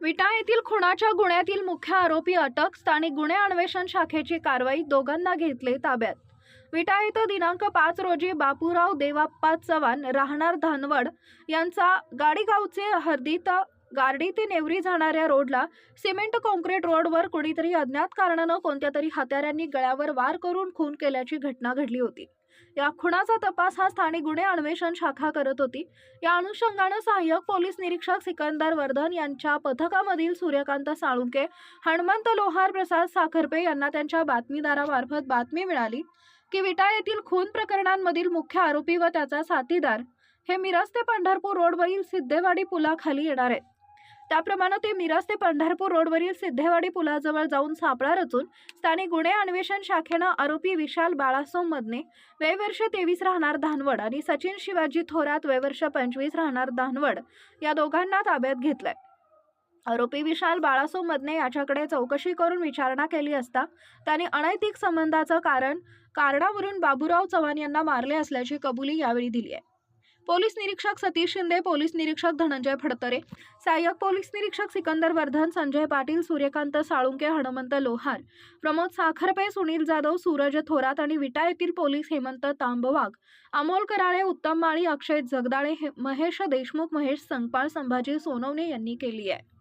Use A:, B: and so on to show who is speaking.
A: विटा येथील खुणाच्या गुन्ह्यातील मुख्य आरोपी अटक स्थानिक गुन्हे अन्वेषण शाखेची कारवाई दोघांना घेतले ताब्यात. विटा येथे दिनांक पाच रोजी बापूराव देवाप्पा चव्हाण राहणार धानवड यांचा गाडीगावचे हर्दित गार्डी ते नेवरी जाणाऱ्या रोडला सिमेंट कॉन्क्रीट रोडवर कुणीतरी अज्ञात कारणानं कोणत्या तरी हत्याऱ्यांनी गळ्यावर वार करून खून केल्याची घटना घडली होती. या खुनाचा तपास हा स्थानिक गुन्हे अन्वेषण शाखा करत होती. या अनुषंगानं सहाय्यक पोलीस निरीक्षक सिकंदर वर्धन यांच्या पथकामधील सूर्यकांत साळुंके हनुमंत लोहार प्रसाद साखरपे यांना त्यांच्या बातमीदारामार्फत बातमी मिळाली की विटा येथील खून प्रकरणांमधील मुख्य आरोपी व त्याचा साथीदार हे मिरज ते पंढरपूर रोडवरील सिद्धेवाडी पुलाखाली येणार आहेत. त्याप्रमाणे ते मिरज ते पंढरपूर रोडवरील सिद्धेवाडी पुलाजवळ जाऊन सापळा रचून स्थानिक गुन्हे अन्वेषण शाखेनं आरोपी विशाल बाळासो वयवर्ष तेवीस राहणार धानवड आणि सचिन शिवाजी थोरात वय वर्ष पंचवीस राहणार धानवड या दोघांना ताब्यात घेतलंय. आरोपी विशाल बाळासोमदने याच्याकडे चौकशी करून विचारणा केली असता त्याने अनैतिक संबंधाचं कारण कारणावरून बाबूराव चव्हाण यांना मारले असल्याची कबुली यावेळी दिली आहे पोलीस निरीक्षक सतीश शिंदे पोलीस निरीक्षक धनंजय फडतरे सहाय्यक पोलीस निरीक्षक सिकंदर वर्धन संजय पाटील सूर्यकांत साळुंके हनुमंत लोहार प्रमोद साखरपे सुनील जाधव सूरज थोरात आणि विटा येथील पोलीस हेमंत तांबवाग अमोल कराळे उत्तम माळी अक्षय जगदाळे हे- महेश देशमुख महेश संगपाळ संभाजी सोनवणे यांनी केली आहे.